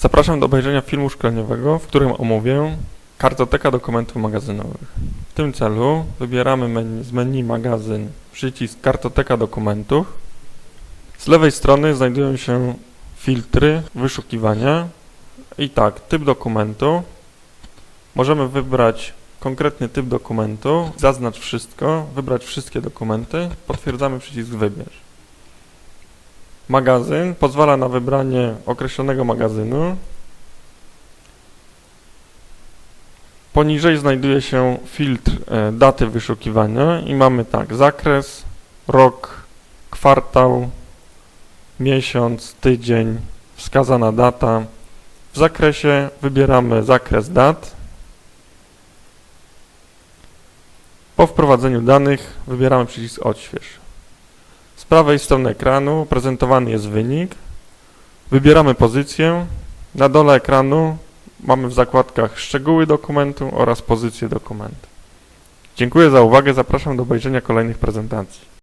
Zapraszam do obejrzenia filmu szkoleniowego, w którym omówię kartoteka dokumentów magazynowych. W tym celu wybieramy menu, z menu magazyn przycisk kartoteka dokumentów. Z lewej strony znajdują się filtry wyszukiwania i tak, typ dokumentu. Możemy wybrać konkretny typ dokumentu, zaznacz wszystko, wybrać wszystkie dokumenty, potwierdzamy przycisk wybierz. Magazyn pozwala na wybranie określonego magazynu. Poniżej znajduje się filtr e, daty wyszukiwania i mamy tak, zakres, rok, kwartał, miesiąc, tydzień, wskazana data. W zakresie wybieramy zakres dat. Po wprowadzeniu danych wybieramy przycisk odśwież. Prawej strony ekranu prezentowany jest wynik. Wybieramy pozycję. Na dole ekranu mamy w zakładkach szczegóły dokumentu oraz pozycję dokumentu. Dziękuję za uwagę, zapraszam do obejrzenia kolejnych prezentacji.